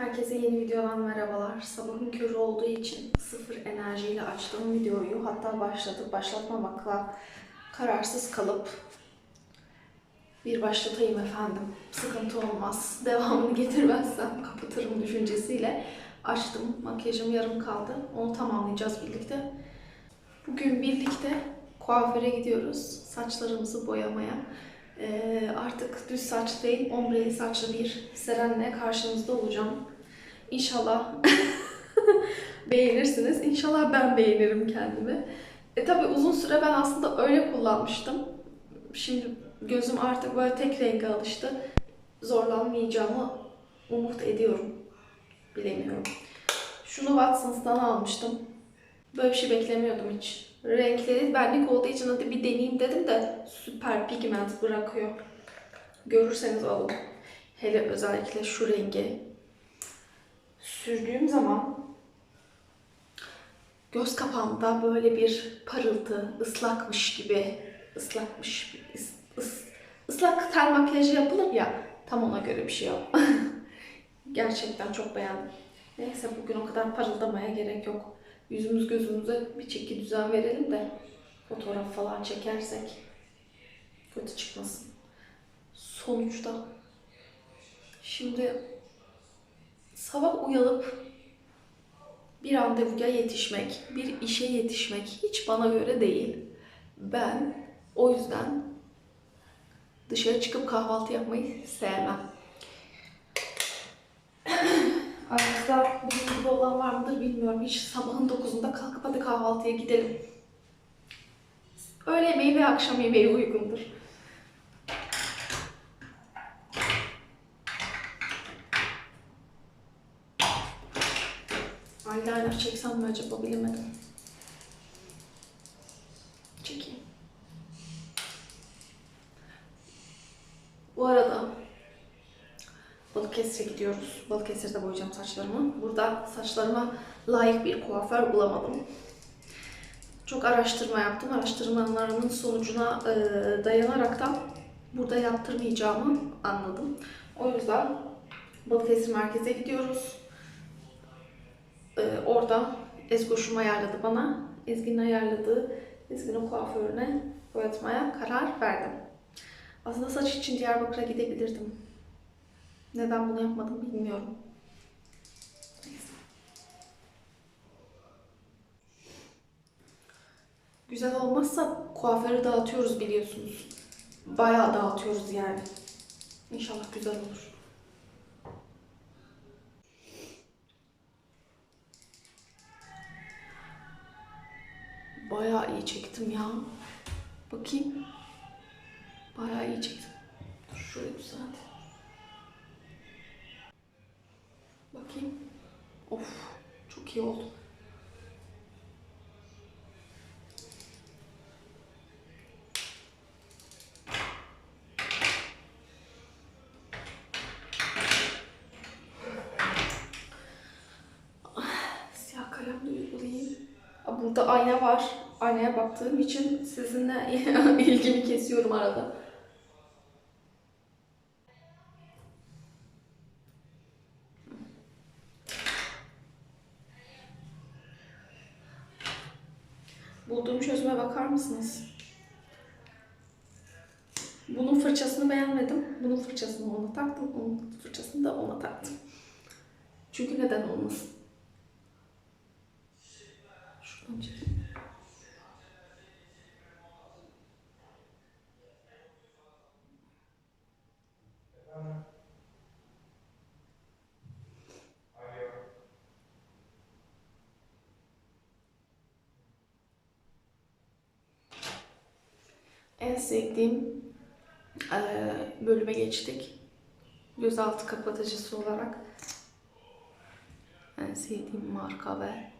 Herkese yeni videodan merhabalar. Sabahın körü olduğu için sıfır enerjiyle açtığım videoyu hatta başlatıp başlatmamakla kararsız kalıp bir başlatayım efendim. Sıkıntı olmaz. Devamını getirmezsem kapatırım düşüncesiyle açtım. Makyajım yarım kaldı. Onu tamamlayacağız birlikte. Bugün birlikte kuaföre gidiyoruz. Saçlarımızı boyamaya. Ee, artık düz saç değil, ombreli saçlı bir Seren'le karşınızda olacağım. İnşallah beğenirsiniz. İnşallah ben beğenirim kendimi. E tabi uzun süre ben aslında öyle kullanmıştım. Şimdi gözüm artık böyle tek renge alıştı. Zorlanmayacağımı umut ediyorum. Bilemiyorum. Şunu Watsons'tan almıştım. Böyle bir şey beklemiyordum hiç. Renkleri benlik olduğu için hadi bir deneyeyim dedim de süper pigment bırakıyor. Görürseniz alın. Hele özellikle şu rengi sürdüğüm zaman göz kapağımda böyle bir parıltı, ıslakmış gibi, ıslakmış, ıs, ıs, ıslak ten makyajı yapılır ya, tam ona göre bir şey yok. Gerçekten çok beğendim. Neyse bugün o kadar parıldamaya gerek yok. Yüzümüz gözümüze bir çeki düzen verelim de fotoğraf falan çekersek kötü çıkmasın. Sonuçta şimdi sabah uyanıp bir randevuya yetişmek, bir işe yetişmek hiç bana göre değil. Ben o yüzden dışarı çıkıp kahvaltı yapmayı sevmem. Aranızda bizim gibi olan var mıdır bilmiyorum. Hiç sabahın 9'unda kalkıp hadi kahvaltıya gidelim. Öğle yemeği ve akşam yemeği uygundur. Eyeliner çeksem mi acaba bilemedim. Çekeyim. Bu arada Balıkesir'e gidiyoruz. Balıkesir'de boyayacağım saçlarımı. Burada saçlarıma layık bir kuaför bulamadım. Çok araştırma yaptım. Araştırmalarımın sonucuna e, dayanaraktan burada yaptırmayacağımı anladım. O yüzden Balıkesir merkeze gidiyoruz. E, orada Ezgoş'um ayarladı bana. Ezgi'nin ayarladığı Ezgi'nin kuaförüne boyatmaya karar verdim. Aslında saç için Diyarbakır'a gidebilirdim. Neden bunu yapmadım bilmiyorum. Güzel olmazsa kuaförü dağıtıyoruz biliyorsunuz. Bayağı dağıtıyoruz yani. İnşallah güzel olur. Bayağı iyi çektim ya. Bakayım. Bayağı iyi çektim. Dur şöyle düzelt. Bakayım. Of çok iyi oldu. Siyah kalemle uygulayayım. Aa, Burada ayna var. Aynaya baktığım için sizinle ilgimi kesiyorum arada. Bulduğum çözüme bakar mısınız? Bunun fırçasını beğenmedim. Bunun fırçasını ona taktım. Onun fırçasını da ona taktım. Çünkü neden olmasın? Şuradan çekeyim. En sevdiğim eee, bölüme geçtik. Gözaltı kapatıcısı olarak. En sevdiğim marka ve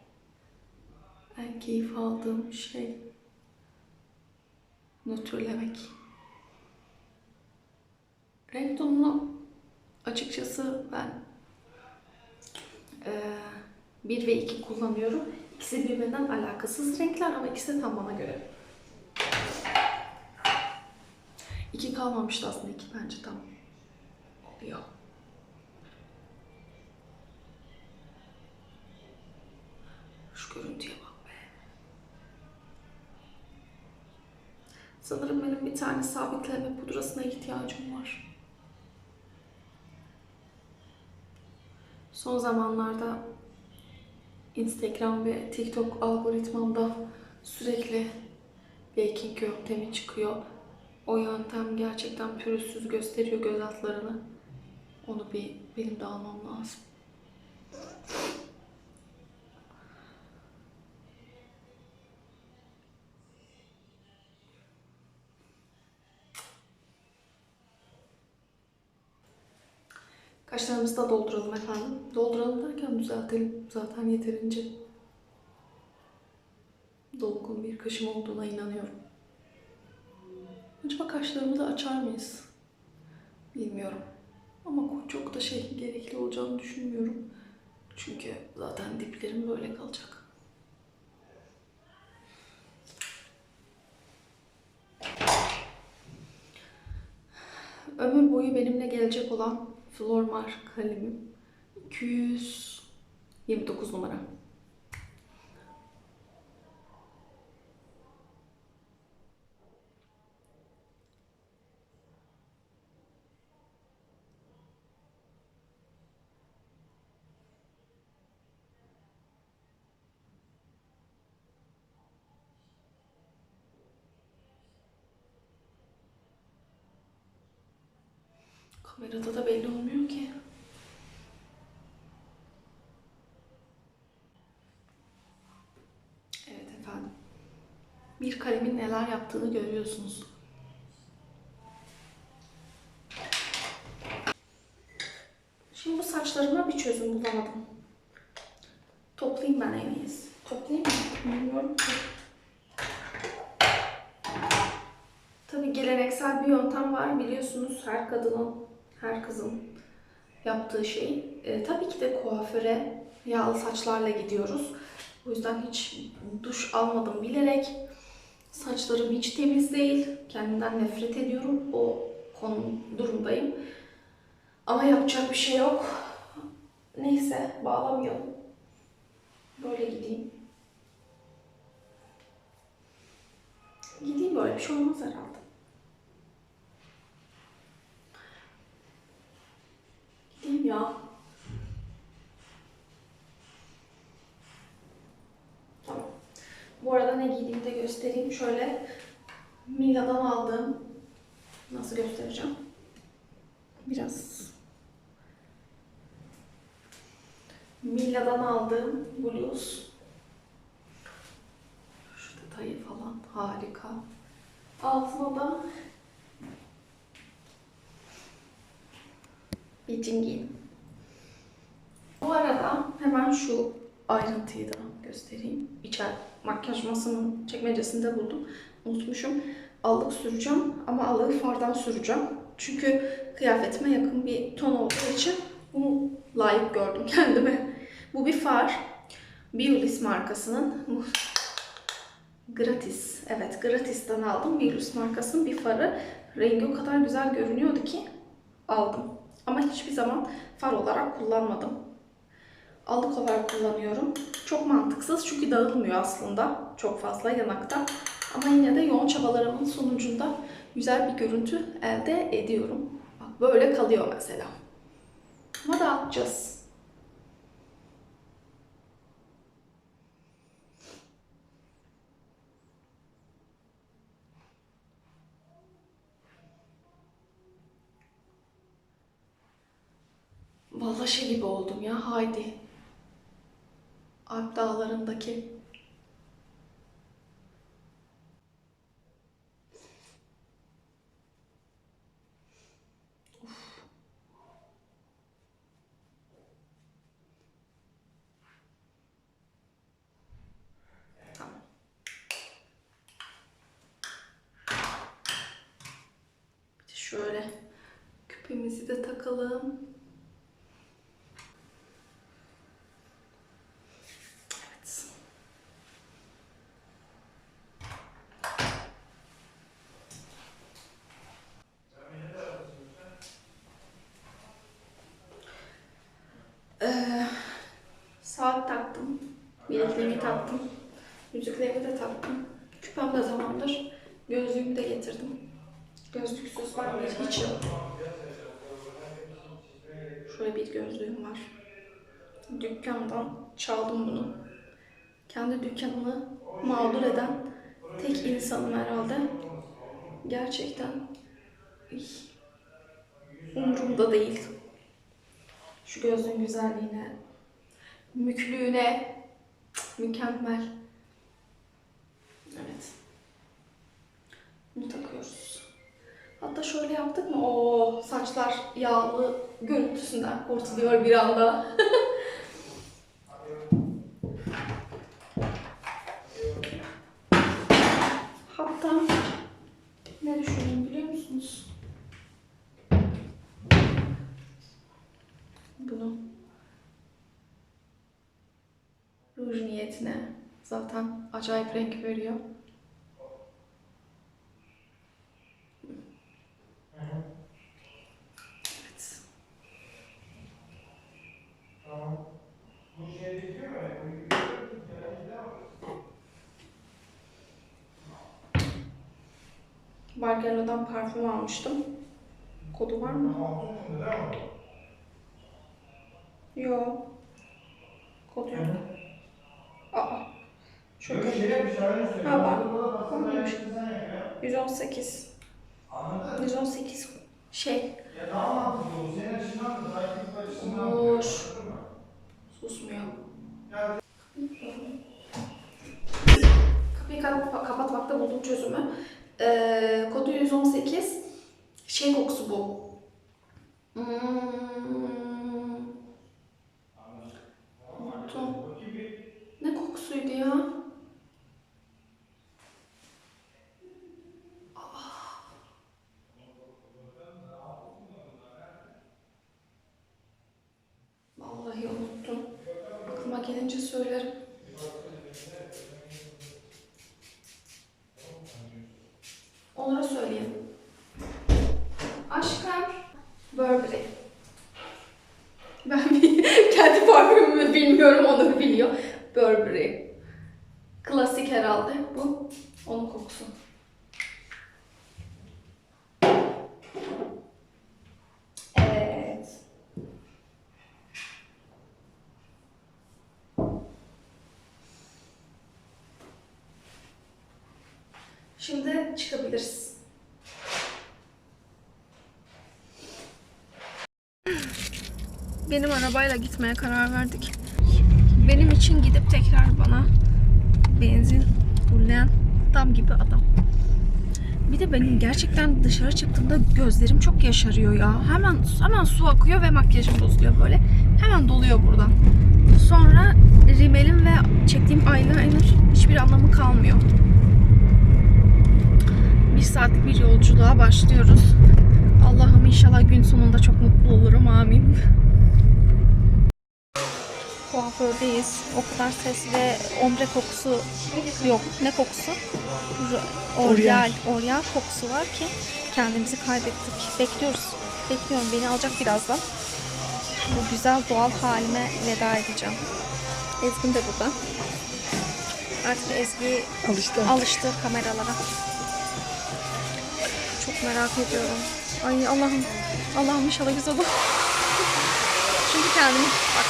en keyif aldığım şey nötrlemek. Renk tonunu açıkçası ben eee 1 ve 2 kullanıyorum. İkisi birbirinden alakasız renkler ama ikisi tam bana göre. İki kalmamıştı aslında. iki bence tam oluyor. Şu görüntüye bak be. Sanırım benim bir tane sabitleme pudrasına ihtiyacım var. Son zamanlarda Instagram ve TikTok algoritmamda sürekli baking yöntemi çıkıyor o yöntem gerçekten pürüzsüz gösteriyor göz altlarını. Onu bir benim de almam lazım. Kaşlarımızı da dolduralım efendim. Dolduralım derken düzeltelim. Zaten yeterince dolgun bir kaşım olduğuna inanıyorum. Acaba kaşlarımızı açar mıyız? Bilmiyorum. Ama çok da şey gerekli olacağını düşünmüyorum. Çünkü zaten diplerim böyle kalacak. Ömür boyu benimle gelecek olan Flormar kalemim 229 numara. Kamerada da belli olmuyor ki. Evet efendim. Bir kalemin neler yaptığını görüyorsunuz. Şimdi bu saçlarıma bir çözüm bulamadım. Toplayayım ben en iyisi. Toplayayım mı? Bilmiyorum ki. Tabii geleneksel bir yöntem var biliyorsunuz her kadının, her kızın yaptığı şey. E, tabii ki de kuaföre yağlı saçlarla gidiyoruz. O yüzden hiç duş almadım bilerek. Saçlarım hiç temiz değil. Kendimden nefret ediyorum. O konu durumdayım. Ama yapacak bir şey yok. Neyse bağlamayalım. Böyle gideyim. Gideyim böyle bir şey olmaz herhalde. Gideyim ya. Tamam. Bu arada ne giydiğimi de göstereyim. Şöyle Mila'dan aldığım nasıl göstereceğim? Biraz Mila'dan aldığım bluz. Şu detayı falan harika. Altına da bir cingin. Bu arada hemen şu ayrıntıyı da göstereyim. İçer makyaj masamın çekmecesinde buldum. Unutmuşum. Allık süreceğim ama allığı fardan süreceğim. Çünkü kıyafetime yakın bir ton olduğu için bunu layık gördüm kendime. Bu bir far. Biolis markasının Gratis. Evet, Gratis'ten aldım. Biolis markasının bir farı. Rengi o kadar güzel görünüyordu ki aldım. Ama hiçbir zaman far olarak kullanmadım. Allık olarak kullanıyorum. Çok mantıksız çünkü dağılmıyor aslında çok fazla yanakta. Ama yine de yoğun çabalarımın sonucunda güzel bir görüntü elde ediyorum. Bak böyle kalıyor mesela. Ama dağıtacağız. Vallahi şey gibi oldum ya Haydi. Alp dağlarındaki şöyle küpemizi de takalım. Evet. Ee, saat taktım. Bir Bilekliğimi taktım. Müziklerimi de taktım. Küpem de tamamdır. Gözlüğümü de getirdim. Gözlüksüz var mı? Hiç yok. Şöyle bir gözlüğüm var. Dükkandan çaldım bunu. Kendi dükkanımı mağdur eden tek insanım herhalde. Gerçekten umurumda değil. Şu gözlüğün güzelliğine, müklüğüne mükemmel. Evet. Bunu takıyoruz. Hatta şöyle yaptık mı? O saçlar yağlı görüntüsünden kurtuluyor bir anda. Hatta ne düşündüm biliyor musunuz? Bunu ruj niyetine zaten acayip renk veriyor. Bargello'dan parfüm almıştım. Kodu var mı? Yok. Kod yok. Aa. Çok Ha var. Varmış. 118. 118 şey. Dur. Susmuyor. Kapıyı kap- kapatmakta buldum çözümü. Ee, kodu 118. Şey kokusu bu. Hmm. Ne kokusuydu ya? Vallahi unuttum. Aklıma gelince söylerim. Onlara söyleyeyim. Aşkım. Burberry. Ben bir- kendi parfümümü bilmiyorum, onu biliyor. Burberry. Klasik herhalde bu. Onun kokusu. Evet. Şimdi çıkabiliriz. Benim arabayla gitmeye karar verdik. Benim için gidip tekrar bana benzin fulleyen adam gibi adam. Bir de benim gerçekten dışarı çıktığımda gözlerim çok yaşarıyor ya. Hemen hemen su akıyor ve makyajım bozuluyor böyle. Hemen doluyor buradan. Sonra rimelim ve çektiğim eyeliner hiçbir anlamı kalmıyor. Bir saatlik bir yolculuğa başlıyoruz. Allah'ım inşallah gün sonunda çok mutlu olurum. Amin. Kuafördeyiz. O kadar ses ve ombre kokusu yok. Ne kokusu? Oryal. Oryal kokusu var ki kendimizi kaybettik. Bekliyoruz. Bekliyorum. Beni alacak birazdan. Bu güzel doğal halime veda edeceğim. Ezgin de burada. Artık Ezgi Alıştı. alıştı kameralara. Çok merak ediyorum. Ay Allah'ım. Allah'ım inşallah güzel olur. Çünkü kendimi bak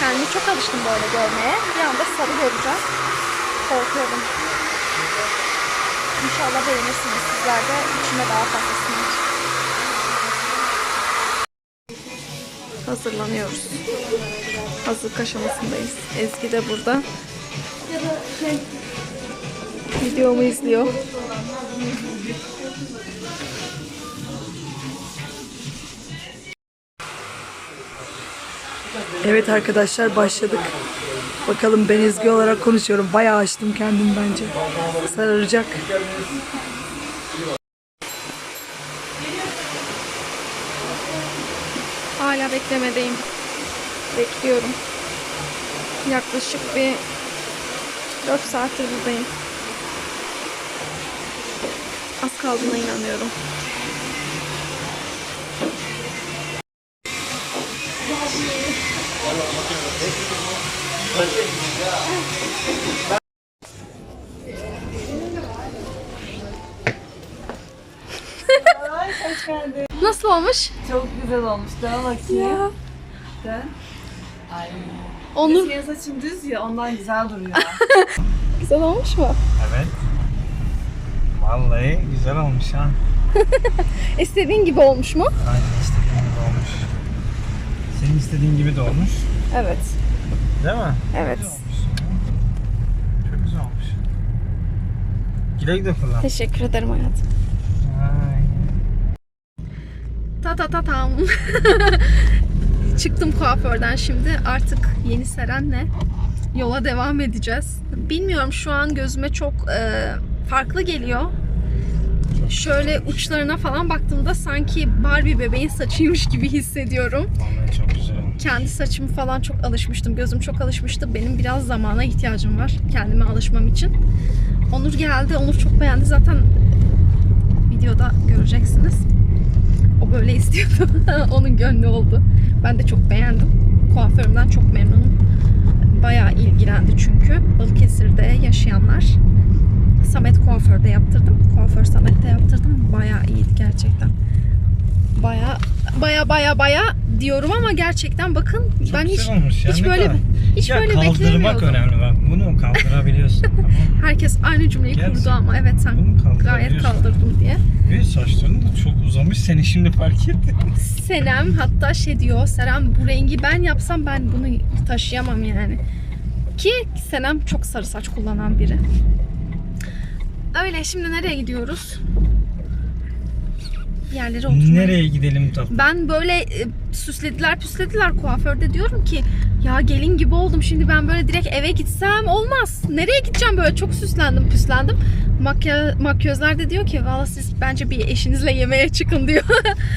kendimi çok alıştım böyle görmeye. Bir anda sarı göreceğim. Korkuyorum. İnşallah beğenirsiniz sizler de içime daha fazlasını. Hazırlanıyoruz. Hazırlık aşamasındayız. Ezgi de burada. Videomu izliyor. Evet arkadaşlar başladık. Bakalım ben Ezgi olarak konuşuyorum. Bayağı açtım kendim bence. Sararacak. Hala beklemedeyim. Bekliyorum. Yaklaşık bir 4 saattir buradayım. Az kaldığına inanıyorum. Nasıl olmuş? Çok güzel olmuş. Dön bakayım. Dön. Ay. Onur Senin saçın düz ya ondan güzel duruyor. güzel olmuş mu? Evet. Vallahi güzel olmuş ha. İstediğin gibi olmuş mu? Aynen istediğin gibi olmuş. Senin istediğin gibi de olmuş. Evet. Değil mi? Evet. Güzel olmuş. Çok güzel olmuş. Güle güle kullan. Teşekkür ederim hayatım. Ay. Ta ta ta tam. Çıktım kuaförden şimdi. Artık yeni Seren'le yola devam edeceğiz. Bilmiyorum şu an gözüme çok e, farklı geliyor. Şöyle uçlarına falan baktığımda sanki Barbie bebeğin saçıymış gibi hissediyorum. Vallahi çok güzel olmuş. Kendi saçımı falan çok alışmıştım. Gözüm çok alışmıştı. Benim biraz zamana ihtiyacım var kendime alışmam için. Onur geldi. Onur çok beğendi. Zaten videoda göreceksiniz. Böyle istiyordu. Onun gönlü oldu. Ben de çok beğendim. Kuaförümden çok memnunum. Bayağı ilgilendi çünkü. Balıkesir'de yaşayanlar. Samet kuaförde yaptırdım. Kuaför Samet'te yaptırdım. Bayağı iyiydi gerçekten. Baya baya baya baya diyorum ama gerçekten bakın Çok ben hiç olmuş ya. hiç ne böyle kadar- hiç ya böyle kaldırmak beklemiyordum. önemli bak. Bunu kaldırabiliyorsun. tamam. Herkes aynı cümleyi kurdu Gerçekten. ama evet sen Bunu kaldırabiliyorsun. gayet kaldırdım diye. Ve saçların da çok uzamış. Seni şimdi fark ettim. Senem hatta şey diyor Serem bu rengi ben yapsam ben bunu taşıyamam yani. Ki Senem çok sarı saç kullanan biri. Öyle şimdi nereye gidiyoruz? Bir yerlere oturmaya. Nereye gidelim tatlım? Ben böyle e, süslediler püslediler kuaförde diyorum ki ya gelin gibi oldum şimdi ben böyle direkt eve gitsem olmaz. Nereye gideceğim böyle çok süslendim püslendim. Makya, makyözler de diyor ki valla siz bence bir eşinizle yemeğe çıkın diyor.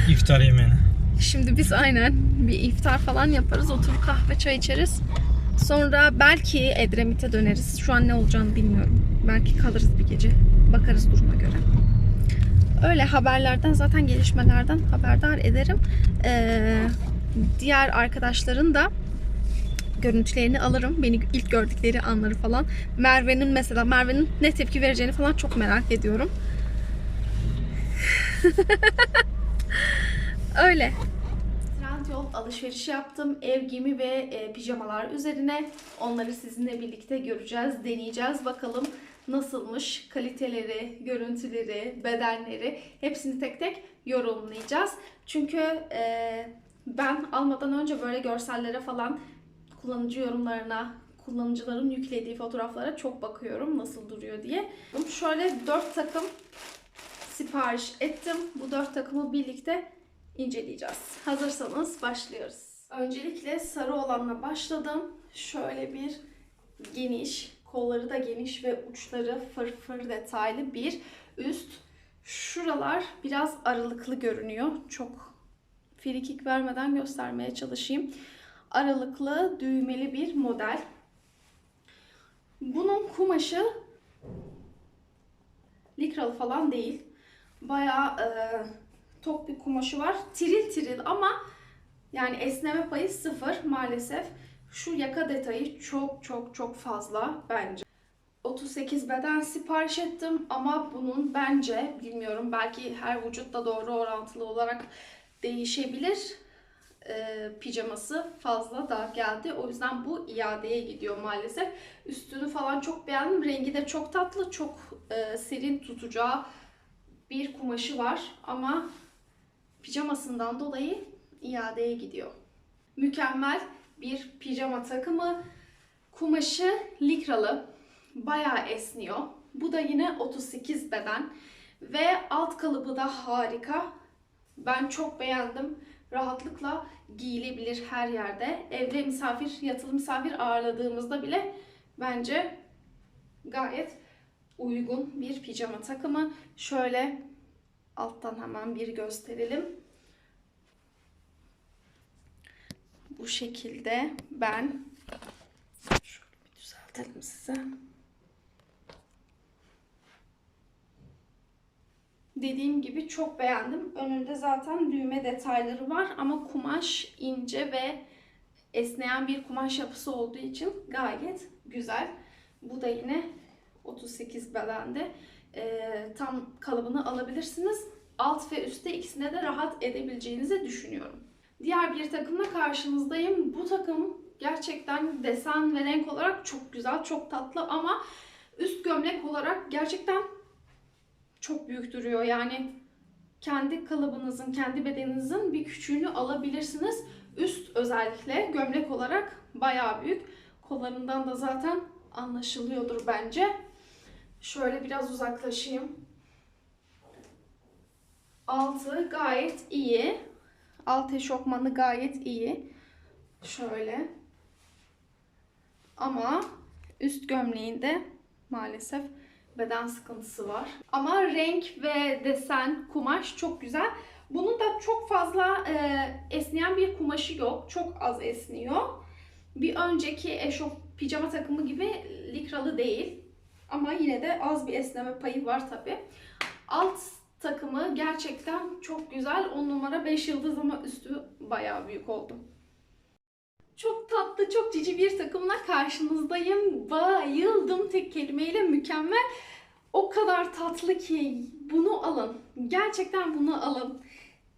İftar yemeğine. Şimdi biz aynen bir iftar falan yaparız oturup kahve çay içeriz. Sonra belki Edremit'e döneriz. Şu an ne olacağını bilmiyorum. Belki kalırız bir gece. Bakarız duruma göre. Öyle haberlerden zaten gelişmelerden haberdar ederim. Ee, diğer arkadaşların da görüntülerini alırım. Beni ilk gördükleri anları falan. Merve'nin mesela Merve'nin ne tepki vereceğini falan çok merak ediyorum. Öyle. Trendyol alışverişi yaptım. Ev giyimi ve e, pijamalar üzerine. Onları sizinle birlikte göreceğiz, deneyeceğiz. Bakalım nasılmış kaliteleri, görüntüleri, bedenleri hepsini tek tek yorumlayacağız. Çünkü e, ben almadan önce böyle görsellere falan kullanıcı yorumlarına, kullanıcıların yüklediği fotoğraflara çok bakıyorum nasıl duruyor diye. Şöyle 4 takım sipariş ettim. Bu 4 takımı birlikte inceleyeceğiz. Hazırsanız başlıyoruz. Öncelikle sarı olanla başladım. Şöyle bir geniş, kolları da geniş ve uçları fırfır detaylı bir üst. Şuralar biraz aralıklı görünüyor. Çok frikik vermeden göstermeye çalışayım. Aralıklı düğmeli bir model. Bunun kumaşı likralı falan değil. Bayağı e, tok bir kumaşı var. Tiril tiril ama yani esneme payı sıfır maalesef. Şu yaka detayı çok çok çok fazla bence. 38 beden sipariş ettim ama bunun bence bilmiyorum belki her vücutla doğru orantılı olarak değişebilir. Ee, pijaması fazla da geldi. O yüzden bu iadeye gidiyor maalesef. Üstünü falan çok beğendim. Rengi de çok tatlı, çok e, serin tutacağı bir kumaşı var ama pijamasından dolayı iadeye gidiyor. Mükemmel bir pijama takımı. Kumaşı likralı. Bayağı esniyor. Bu da yine 38 beden. Ve alt kalıbı da harika. Ben çok beğendim. Rahatlıkla giyilebilir her yerde. Evde misafir, yatılı misafir ağırladığımızda bile bence gayet uygun bir pijama takımı. Şöyle alttan hemen bir gösterelim. Bu şekilde ben şöyle bir düzeltelim size. Dediğim gibi çok beğendim. Önünde zaten düğme detayları var ama kumaş ince ve esneyen bir kumaş yapısı olduğu için gayet güzel. Bu da yine 38 bedende. Ee, tam kalıbını alabilirsiniz. Alt ve üstte ikisine de rahat edebileceğinizi düşünüyorum. Diğer bir takımla karşınızdayım. Bu takım gerçekten desen ve renk olarak çok güzel, çok tatlı ama üst gömlek olarak gerçekten çok büyük duruyor. Yani kendi kalıbınızın, kendi bedeninizin bir küçüğünü alabilirsiniz. Üst özellikle gömlek olarak bayağı büyük. Kollarından da zaten anlaşılıyordur bence. Şöyle biraz uzaklaşayım. Altı gayet iyi. Alt eşofmanı gayet iyi. Şöyle. Ama üst gömleğinde maalesef beden sıkıntısı var. Ama renk ve desen, kumaş çok güzel. Bunun da çok fazla e, esneyen bir kumaşı yok. Çok az esniyor. Bir önceki eşof pijama takımı gibi likralı değil. Ama yine de az bir esneme payı var tabi. Alt takımı gerçekten çok güzel. 10 numara 5 yıldız ama üstü bayağı büyük oldu. Çok tatlı, çok cici bir takımla karşınızdayım. Bayıldım tek kelimeyle mükemmel. O kadar tatlı ki bunu alın. Gerçekten bunu alın.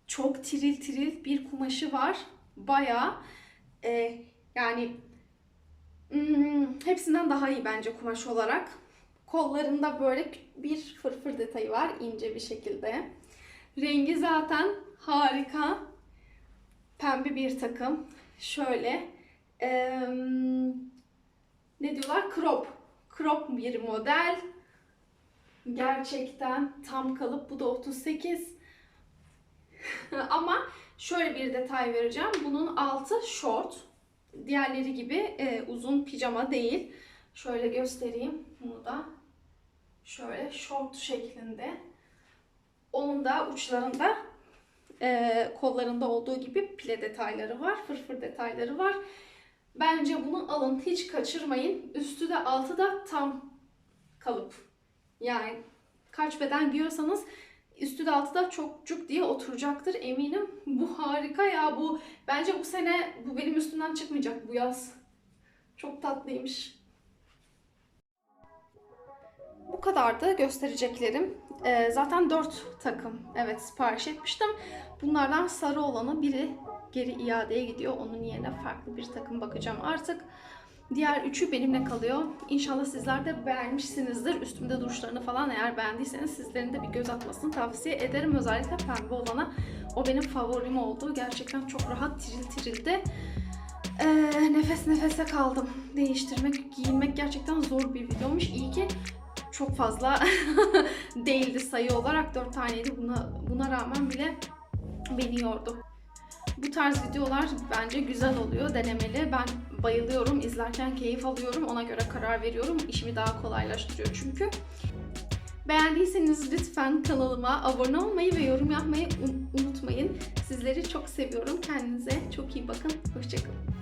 Çok tiril tiril bir kumaşı var. Bayağı e, yani hmm, hepsinden daha iyi bence kumaş olarak. Kollarında böyle bir fırfır detayı var ince bir şekilde. Rengi zaten harika. Pembe bir takım. Şöyle eee, ne diyorlar? Crop. Crop bir model. Gerçekten tam kalıp. Bu da 38. Ama şöyle bir detay vereceğim. Bunun altı short. Diğerleri gibi e, uzun pijama değil. Şöyle göstereyim bunu da. Şöyle short şeklinde. Onun da uçlarında e, kollarında olduğu gibi pile detayları var. Fırfır detayları var. Bence bunu alın. Hiç kaçırmayın. Üstü de altı da tam kalıp. Yani kaç beden giyiyorsanız üstü de altı da çok cuk diye oturacaktır eminim. Bu harika ya bu. Bence bu sene bu benim üstümden çıkmayacak bu yaz. Çok tatlıymış. Bu kadardı göstereceklerim. Ee, zaten 4 takım evet sipariş etmiştim. Bunlardan sarı olanı biri geri iadeye gidiyor. Onun yerine farklı bir takım bakacağım artık. Diğer üçü benimle kalıyor. İnşallah sizler de beğenmişsinizdir. Üstümde duruşlarını falan eğer beğendiyseniz sizlerin de bir göz atmasını tavsiye ederim. Özellikle pembe olana. O benim favorim oldu. Gerçekten çok rahat tiril tirildi. Ee, nefes nefese kaldım. Değiştirmek, giyinmek gerçekten zor bir videomuş. İyi ki çok fazla değildi sayı olarak. 4 taneydi. Buna, buna rağmen bile beni yordu. Bu tarz videolar bence güzel oluyor, denemeli. Ben bayılıyorum, izlerken keyif alıyorum. Ona göre karar veriyorum. İşimi daha kolaylaştırıyor çünkü. Beğendiyseniz lütfen kanalıma abone olmayı ve yorum yapmayı un- unutmayın. Sizleri çok seviyorum. Kendinize çok iyi bakın. Hoşçakalın.